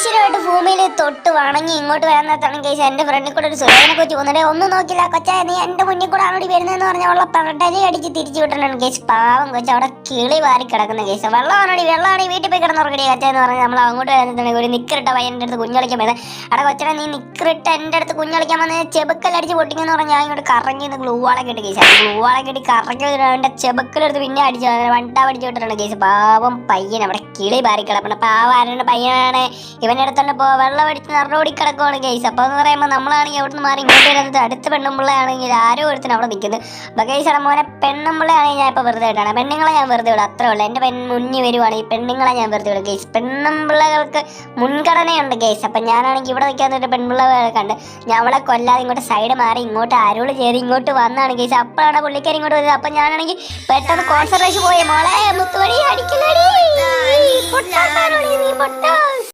ഐശ്വര്യമായിട്ട് ഭൂമിയിൽ തൊട്ട് വണങ്ങി ഇങ്ങോട്ട് വരാൻ കേസ്. എന്റെ ഫ്രണ്ടിൽ കൂടെ ഒരു സുരേനെ കൊച്ചു വന്നിട്ട് ഒന്നും നോക്കില്ല കൊച്ചാ നീ എന്റെ മുന്നിൽ കൂടെ ആണോടി വരുന്നതെന്ന് പറഞ്ഞ ഉള്ള പെടലി അടിച്ച് തിരിച്ചു വിട്ടണം കേസ്. പാവം കൊച്ചു അവിടെ കിളി വാരി കിടക്കുന്ന കേസ്. വെള്ളമാണോടി വെള്ളമാണ് വീട്ടിൽ പോയി കിടന്നുറങ്ങടി കൊച്ചാന്ന് പറഞ്ഞാൽ നമ്മൾ അങ്ങോട്ട് വരുന്നുണ്ടെങ്കിൽ ഒരു നിക്കറിട്ട പയ്യന്റെ അടുത്ത് കുഞ്ഞളിക്കാൻ വരുന്നത് അവിടെ കൊച്ചനെ നീ നിക്കറിട്ട് എന്റെ അടുത്ത് കുഞ്ഞളിക്കാൻ വന്ന് ചെബുക്കലടിച്ച് പൊട്ടിക്കെന്ന് പറഞ്ഞാൽ ഞാൻ ഇങ്ങോട്ട് കറങ്ങി ഗ്ലൂവാളെ കെട്ടി കേസ്. ഗ്ലൂവാളെ കെട്ടി കറങ്ങി അവന്റെ ചെബക്കലെടുത്ത് പിന്നെ അടിച്ചു വണ്ടാ പഠിച്ചു വിട്ടിട്ടുണ്ട് കേസ്. പാവം പയ്യൻ അവിടെ കിളി പാരി കിടപ്പണ പാവം പയ്യനാണ്? ഇവന്റെ പോ ഇപ്പോൾ വെള്ളം അടിച്ച് നിറഞ്ഞോടി കിടക്കുവാണ് ഗൈസ് അപ്പോൾ എന്ന് പറയുമ്പോൾ നമ്മളാണെങ്കിൽ അവിടെ നിന്ന് മാറി ഇങ്ങോട്ട് വരുന്നത്? അടുത്ത പെണ്ണുമ്പിള്ളയാണെങ്കിൽ ആരോ ഒരുത്തിന് അവിടെ നിൽക്കുന്നത് അപ്പോൾ കേസ് മോനെ പെണ്ണുമ്പിള്ളയാണെങ്കിൽ ഞാൻ ഇപ്പോൾ വെറുതെ വിടാണ്. പെണ്ണുങ്ങളെ ഞാൻ വെറുതെ വിടും. അത്രേ ഉള്ളൂ. എന്റെ പെൺ മുന്നിൽ വരുവാണ് ഈ പെണ്ണുങ്ങളെ ഞാൻ വെറുതെ വിടും. ഗൈസ് പെണ്ണുമ്പിള്ളകൾക്ക് മുൻഗണനയുണ്ട് ഗൈസ് അപ്പം ഞാനാണെങ്കിൽ ഇവിടെ നിൽക്കാൻ ഒരു പെൺപിള്ളകളെ കണ്ട് ഞാൻ അവളെ കൊല്ലാതെ ഇങ്ങോട്ട് സൈഡ് മാറി ഇങ്ങോട്ട് ആരോട് ചെയ്ത് ഇങ്ങോട്ട് വന്നാണ് ഗൈസ് അപ്പോഴാണ് പുള്ളിക്കാരി ഇങ്ങോട്ട് വരുന്നത്. അപ്പം ഞാനാണെങ്കിൽ പെട്ടെന്ന് കോൺസെൻട്രേഷൻ പോയി. മോളെ മുത്തുവടി അടിക്കലടി പൊട്ടാ നീ പൊട്ടാ.